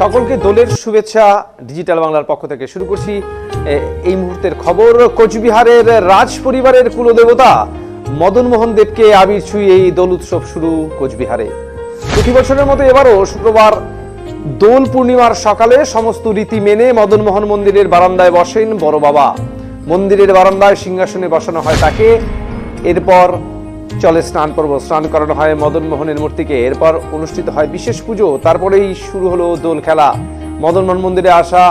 সকলকে দোলের শুভেচ্ছা ডিজিটাল বাংলার পক্ষ থেকে শুরু করছি। এই মুহূর্তের খবর, কোচবিহারের রাজ পরিবারের কুলদেবতা মদন মোহন দেবকে আবির ছুঁয়ে এই দোল উৎসব শুরু কোচবিহারে। প্রতি বছরের মতো এবারও শুক্রবার দোল পূর্ণিমার সকালে সমস্ত রীতি মেনে মদন মোহন মন্দিরের বারান্দায় বসেন বড় বাবা। মন্দিরের বারান্দায় সিংহাসনে বসানো হয় তাকে। এরপর চলে স্নান পর্ব, স্নান করানো হয় মদন মোহনের মূর্তিকে। এরপর অনুষ্ঠিত হয় বিশেষ পুজো। তারপরেই শুরু হলো দোল খেলা। মদন মোহন মন্দিরে আসা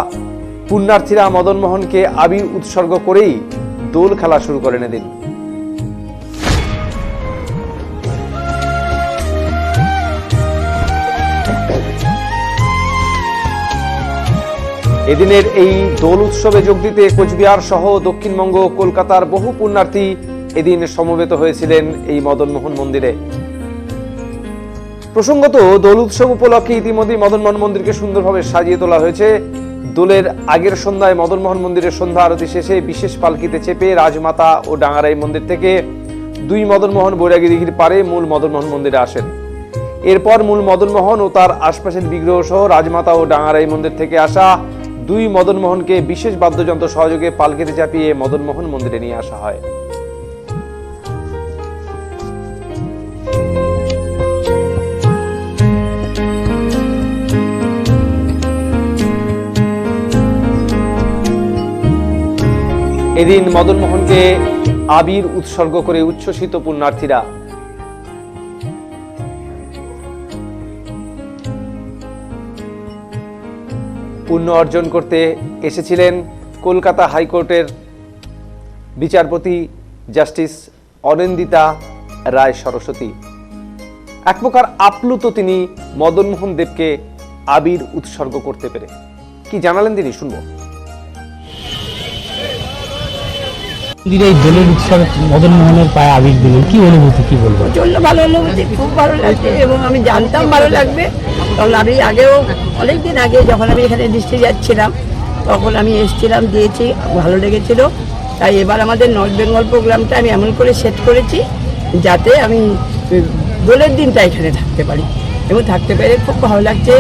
পুণ্যার্থীরা মদন মোহনকে আবির উৎসর্গ করেই দোল খেলা শুরু করেন এদিন। এদিনের এই দোল উৎসবে যোগ দিতে কোচবিহার সহ দক্ষিণবঙ্গ কলকাতার বহু পুণ্যার্থী এদিন সমবেত হয়েছিলেন এই মদন মোহন মন্দিরে। প্রসঙ্গত, দোল উৎসব উপলক্ষে ইতিমধ্যে মদন মোহন মন্দিরকে সুন্দরভাবে সাজিয়ে তোলা হয়েছে। দোলের আগের সন্ধ্যায় মদন মোহন মন্দিরের সন্ধ্যা আরতি শেষে বিশেষ পালকিতে চেপে রাজমাতা ও ডাঙ্গারাই মন্দির থেকে দুই মদন মোহন বৈরাগী দিঘির পারে মূল মদন মোহন মন্দিরে আসেন। এরপর মূল মদন মোহন ও তার আশপাশের বিগ্রহ সহ রাজমাতা ও ডাঙ্গারাই মন্দির থেকে আসা দুই মদন মোহনকে বিশেষ বাদ্যযন্ত্র সহযোগে পালকিতে চাপিয়ে মদন মোহন মন্দিরে নিয়ে আসা হয়। এদিন মদন মোহনকে আবির উৎসর্গ করে উচ্ছ্বসিত পুণ্যার্থীরা। পুণ্য অর্জন করতে এসেছিলেন কলকাতা হাইকোর্টের বিচারপতি জাস্টিস অনিন্দিতা রায় সরস্বতী। এক প্রকার আপ্লুত তিনি মদনমোহন দেবকে আবির উৎসর্গ করতে পেরে। কি জানালেন তিনি? শুনব। মন্দিরে এই দোলের উৎসবে মদন মোহনের পায়ে আবির দিলেন। কি অনুভূতি, কি বলব প্রচণ্ড ভালো অনুভূতি, খুব ভালো লাগছে এবং আমি জানতাম ভালো লাগবে। কারণ আমি আগেও অনেক দিন আগে যখন আমি এখানে দৃষ্টি যাচ্ছিলাম, তখন আমি এসেছিলাম, দিয়েছি, ভালো লেগেছিল। তাই এবার আমাদের নর্থ বেঙ্গল প্রোগ্রামটা আমি এমন করে সেট করেছি, যাতে আমি দোলের দিনটা এখানে থাকতে পারি। এবং থাকতে পেরে খুব ভালো লাগছে।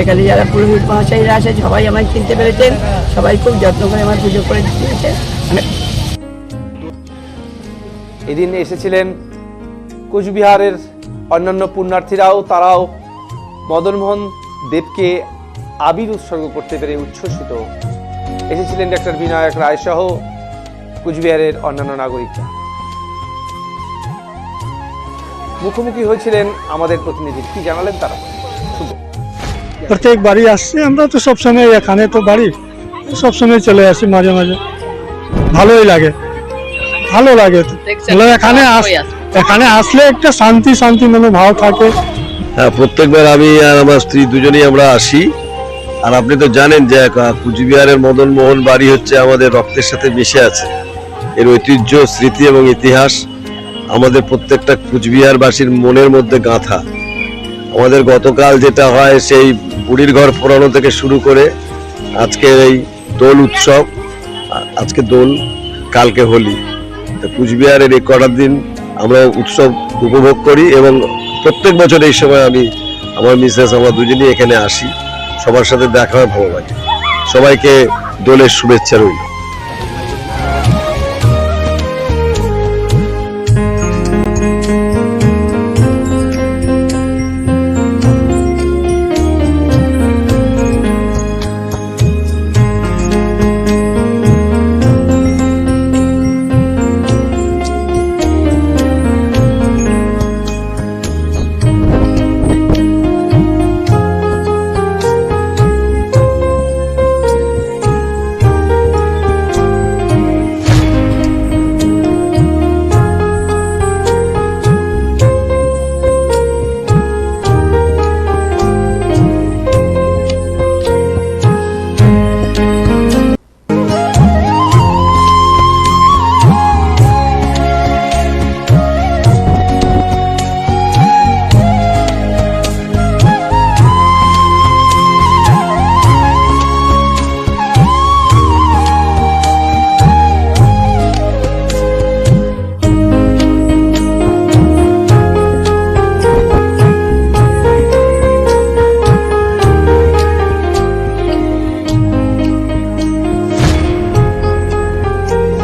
এখানে যারা পুরোহিত মহাশয়রা আসে সবাই আমায় চিনতে পেরেছেন। সবাই খুব যত্ন করে আমার পুজো করে দিয়েছে। এদিন এসেছিলেন কোচবিহারের অন্যান্য পুণ্যার্থীরাও, তারাও মদনমোহন দেবকে আবির উৎসর্গ করতে পেরে উচ্ছ্বসিত। এসেছিলেন ডক্টর বিনায়ক রায় সহ কুচবিহারের অন্যান্য নাগরিকরা। মুখোমুখি হয়েছিলেন আমাদের প্রতিনিধি। কি জানালেন তারা? প্রত্যেক বাড়ি আসছি, আমরা তো সবসময় এখানে তো বাড়ি, সবসময় চলে আসি মাঝে মাঝে। ভালোই লাগে। ভালো লাগে। এখানে আস এখানে আসলে একটা শান্তি শান্তি মনে ভাব থাকে। হ্যাঁ প্রত্যেকবার আমি আর আমার স্ত্রী দুজনেই আমরা আসি। আর আপনি তো জানেন যে কুচবিহারের মদন মোহন বাড়ি হচ্ছে আমাদের রক্তের সাথে মিশে আছে। এর ঐতিহ্য স্মৃতি এবং ইতিহাস আমাদের প্রত্যেকটা কুচবিহারবাসীর মনের মধ্যে গাঁথা। আমাদের গতকাল যেটা হয় সেই বুড়ির ঘর পোড়ানো থেকে শুরু করে আজকে এই দোল উৎসব আজকে দোল কালকে হোলি। তো কুচবিহারের এই কটার দিন আমরা উৎসব উপভোগ করি এবং প্রত্যেক বছর এই সময় আমি আমার মিসেস, আমরা দুজনেই এখানে আসি। সবার সাথে দেখা ভালো লাগে। সবাইকে দোলের শুভেচ্ছা রইল।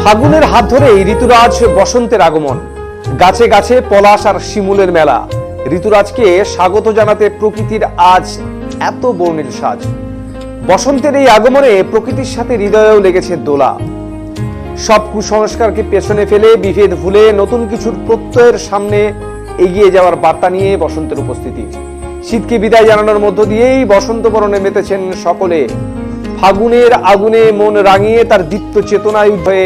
ফাগুনের হাত ধরেই ঋতুরাজ বসন্তের আগমন। গাছে গাছে পলাশ আর শিমুলের মেলা। ঋতুরাজকে স্বাগত জানাতে প্রকৃতির আজ এত বর্ণিল সাজ। বসন্তের এই আগমনে প্রকৃতির সাথে হৃদয়েও লেগেছে দোলা। সব কুসংস্কারকে পেছনে ফেলে বিভেদ ভুলে নতুন কিছুর প্রত্যয়ের সামনে এগিয়ে যাওয়ার বার্তা নিয়ে বসন্তের উপস্থিতি। শীতকে বিদায় জানানোর মধ্য দিয়েই বসন্ত বরণে মেতেছেন সকলে। ফাগুনের আগুনে মন রাঙিয়ে তার দীপ্ত চেতনায় হয়ে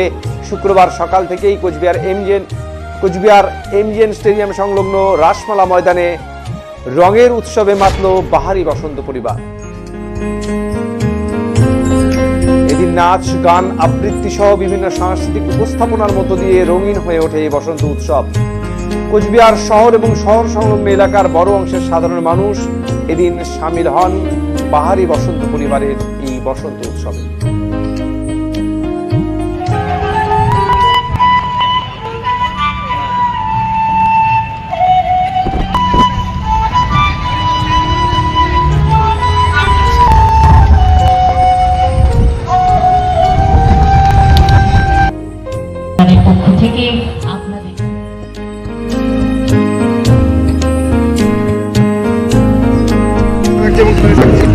শুক্রবার সকাল থেকেই Cooch Behar M J N, Cooch Behar M G N stadium সংলগ্ন রাসমালা ময়দানে রঙের উৎসবে মাতল বাহারি বসন্ত পরিবার। এদিন নাচ, গান, আবৃত্তি সহ বিভিন্ন সাংস্কৃতিক উপস্থাপনার মধ্য দিয়ে রঙিন হয়ে ওঠে এই বসন্ত উৎসব। কোচবিহার শহর এবং শহর সংলগ্ন এলাকার বড় অংশের সাধারণ মানুষ এদিন সামিল হন বাহারি বসন্ত পরিবারের বসন্ত উৎসবে।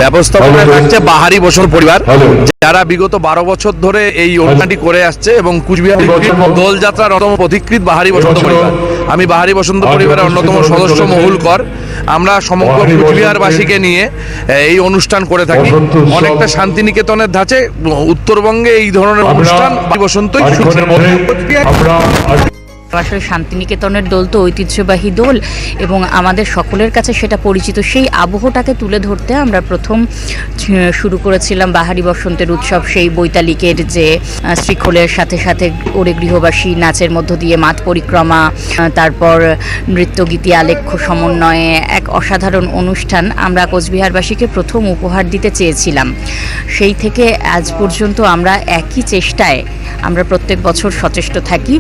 ব্যবস্থাপনায় থাকছে বাহারি বসন্ত পরিবার। যারা বিগত বারো বছর ধরে এই অনুষ্ঠানটি করে আসছে এবং কুচবিহার দোলযাত্রার অন্যতম পথিকৃত বাহারি বসন্ত পরিবার। আমি বাহারি বসন্ত পরিবারের অন্যতম সদস্য মহুল কর। আমরা সমগ্র কুচবিহারবাসীকে নিয়ে এই অনুষ্ঠান করে থাকি। অনেকটা শান্তিনিকেতনের ধাঁচে উত্তরবঙ্গে এই ধরনের অনুষ্ঠান বসন্তই আসলে শান্তিনিকেতনের দোল তো ঐতিহ্যবাহী দোল এবং আমাদের সকলের কাছে সেটা পরিচিত। সেই আবহটাকে তুলে ধরতে আমরা প্রথম শুরু করেছিলাম বাহারি বসন্তের উৎসব। সেই বৈতালিকের যে শ্রীখোলের সাথে সাথে ওরে গৃহবাসী নাচের মধ্য দিয়ে মাঠ পরিক্রমা তারপর নৃত্যগীতি, আলেখ্য সমন্বয়ে এক অসাধারণ অনুষ্ঠান আমরা কোচবিহারবাসীকে প্রথম উপহার দিতে চেয়েছিলাম। সেই থেকে আজ পর্যন্ত আমরা একই চেষ্টায় আমরা প্রত্যেক বছর সচেষ্ট থাকি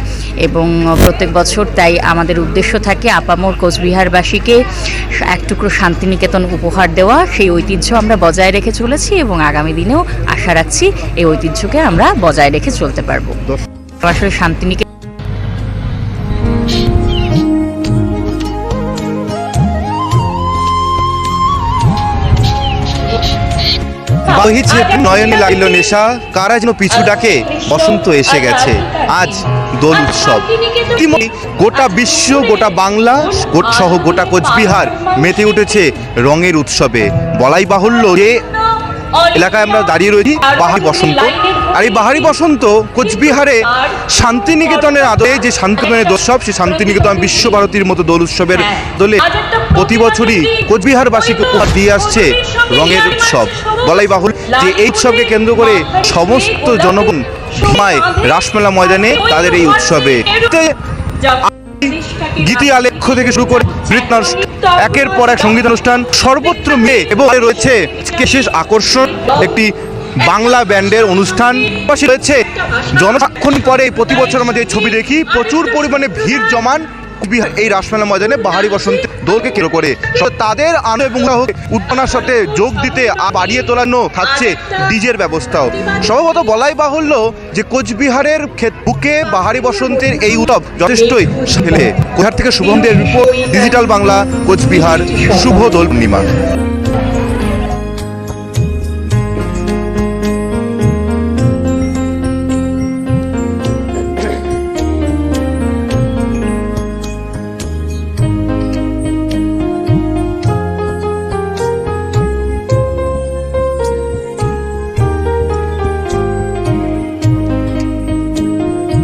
এবং প্রত্যেক বছর তাই আমাদের উদ্দেশ্য থাকে আপামর কোচবিহারবাসীকে এক টুকরো শান্তিনিকেতন উপহার দেওয়া। সেই ঐতিহ্য আমরা বজায় রেখে চলেছি এবং আগামী দিনেও আশা রাখছি এই ঐতিহ্যকে আমরা বজায় রেখে চলতে পারব। আসলে শান্তিনিকেতন বহিছে নয়নে লাগিল নেশা। কারা যেন পিছু ডাকে? বসন্ত এসে গেছে। আজ দোল উৎসব। গোটা বিশ্ব গোটা বাংলা সহ গোটা কোচবিহার মেতে উঠেছে রঙের উৎসবে। বলাই বাহুল্য যে এলাকায় আমরা দাঁড়িয়ে রয়েছি বাহারি বসন্ত। আর এই বাহারি বসন্ত কোচবিহারে শান্তিনিকেতনের আদলে যে শান্তিনিকেতনের উৎসব সেই শান্তিনিকেতন বিশ্বভারতীর মতো দোল উৎসবের দোলে প্রতি বছরই কোচবিহারবাসীকে উপহার দিয়ে আসছে রঙের উৎসব। বলাই বাহুল যে এই উৎসবকে কেন্দ্র করে সমস্ত জনগণ ভীমায় রাসমেলা ময়দানে তাদের এই উৎসবে গীতি আলেখ্য থেকে শুরু করে একের পর এক সংগীত অনুষ্ঠান সর্বত্র মেয়ে এবং রয়েছে শেষ আকর্ষণ, একটি বাংলা ব্যান্ডের অনুষ্ঠান। পাশে রয়েছে জনসাক্ষণ পরে প্রতি বছর আমরা যে ছবি দেখি, প্রচুর পরিমাণে ভিড় জমান এই রাসমেলা ময়দানে বাহারি বসন্ত। দোলকে কেন্দ্র করে। তাদের আনন্দ এবং উদ্দীপনার সাথে যোগ দিতে বাড়িয়ে তোলানো থাকছে ডিজের ব্যবস্থাও। সম্ভবত বলাই বাহুল্য যে কোচবিহারের বুকে বাহারি বসন্তের এই উৎসব যথেষ্টই ফেলে কোথার থেকে শুভমদের রিপোর্ট, ডিজিটাল বাংলা, কোচবিহার, শুভ দোল পূর্ণিমা।